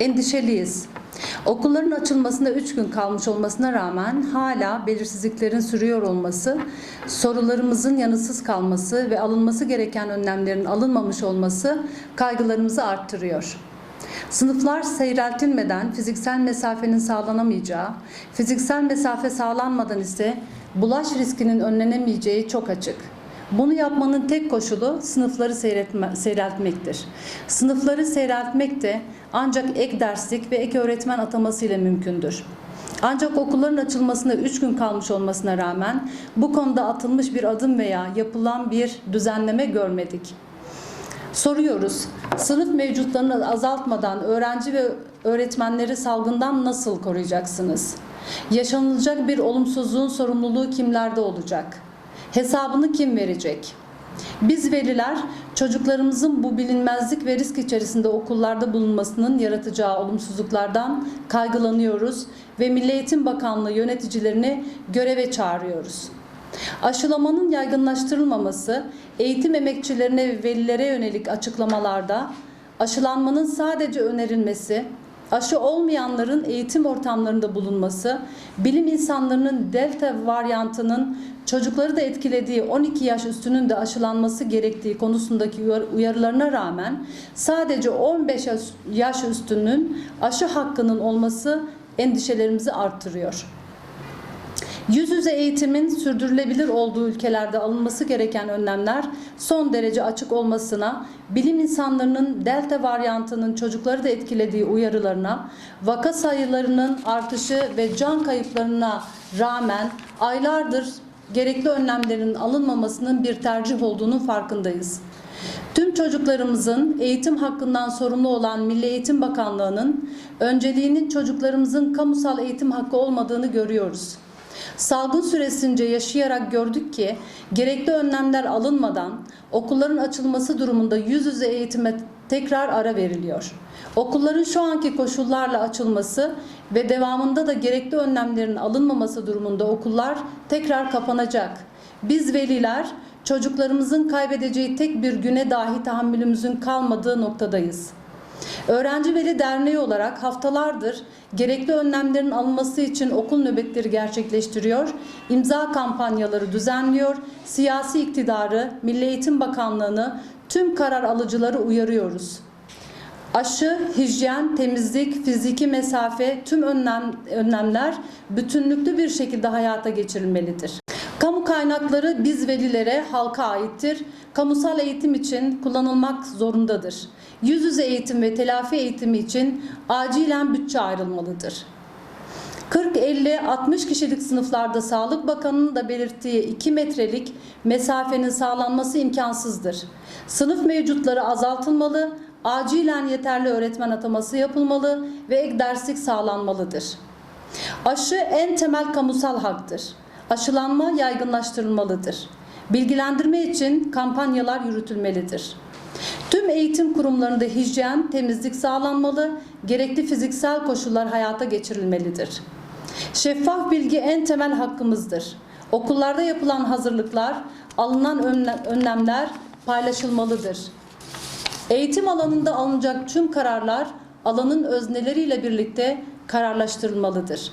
Endişeliyiz. Okulların açılmasına 3 gün kalmış olmasına rağmen hala belirsizliklerin sürüyor olması, sorularımızın yanıtsız kalması ve alınması gereken önlemlerin alınmamış olması kaygılarımızı arttırıyor. Sınıflar seyreltilmeden fiziksel mesafenin sağlanamayacağı, fiziksel mesafe sağlanmadan ise bulaş riskinin önlenemeyeceği çok açık. Bunu yapmanın tek koşulu sınıfları seyretme, seyreltmektir. Sınıfları seyreltmek de ancak ek derslik ve ek öğretmen ataması ile mümkündür. Ancak okulların açılmasına 3 gün kalmış olmasına rağmen bu konuda atılmış bir adım veya yapılan bir düzenleme görmedik. Soruyoruz. Sınıf mevcutlarını azaltmadan öğrenci ve öğretmenleri salgından nasıl koruyacaksınız? Yaşanılacak bir olumsuzluğun sorumluluğu kimlerde olacak? Hesabını kim verecek? Biz veliler çocuklarımızın bu bilinmezlik ve risk içerisinde okullarda bulunmasının yaratacağı olumsuzluklardan kaygılanıyoruz ve Milli Eğitim Bakanlığı yöneticilerini göreve çağırıyoruz. Aşılamanın yaygınlaştırılmaması, eğitim emekçilerine ve velilere yönelik açıklamalarda aşılanmanın sadece önerilmesi, aşı olmayanların eğitim ortamlarında bulunması, bilim insanlarının delta varyantının çocukları da etkilediği 12 yaş üstünün de aşılanması gerektiği konusundaki uyarılarına rağmen sadece 15 yaş üstünün aşı hakkının olması endişelerimizi arttırıyor. Yüz yüze eğitimin sürdürülebilir olduğu ülkelerde alınması gereken önlemler son derece açık olmasına, bilim insanlarının delta varyantının çocukları da etkilediği uyarılarına, vaka sayılarının artışı ve can kayıplarına rağmen aylardır gerekli önlemlerin alınmamasının bir tercih olduğunun farkındayız. Tüm çocuklarımızın eğitim hakkından sorumlu olan Milli Eğitim Bakanlığı'nın önceliğinin çocuklarımızın kamusal eğitim hakkı olmadığını görüyoruz. Salgın süresince yaşayarak gördük ki gerekli önlemler alınmadan okulların açılması durumunda yüz yüze eğitime tekrar ara veriliyor. Okulların şu anki koşullarla açılması ve devamında da gerekli önlemlerin alınmaması durumunda okullar tekrar kapanacak. Biz veliler çocuklarımızın kaybedeceği tek bir güne dahi tahammülümüzün kalmadığı noktadayız. Öğrenci Veli Derneği olarak haftalardır gerekli önlemlerin alınması için okul nöbetleri gerçekleştiriyor, imza kampanyaları düzenliyor, siyasi iktidarı, Milli Eğitim Bakanlığı'nı, tüm karar alıcıları uyarıyoruz. Aşı, hijyen, temizlik, fiziki mesafe, tüm önlem, önlemler bütünlüklü bir şekilde hayata geçirilmelidir. Kamu kaynakları biz velilere, halka aittir. Kamusal eğitim için kullanılmak zorundadır. Yüz yüze eğitim ve telafi eğitimi için acilen bütçe ayrılmalıdır. 40-50-60 kişilik sınıflarda Sağlık Bakanı'nın da belirttiği 2 metrelik mesafenin sağlanması imkansızdır. Sınıf mevcutları azaltılmalı, acilen yeterli öğretmen ataması yapılmalı ve ek derslik sağlanmalıdır. Aşı en temel kamusal haktır. Aşılanma yaygınlaştırılmalıdır. Bilgilendirme için kampanyalar yürütülmelidir. Tüm eğitim kurumlarında hijyen, temizlik sağlanmalı, gerekli fiziksel koşullar hayata geçirilmelidir. Şeffaf bilgi en temel hakkımızdır. Okullarda yapılan hazırlıklar, alınan önlemler paylaşılmalıdır. Eğitim alanında alınacak tüm kararlar alanın özneleriyle birlikte kararlaştırılmalıdır.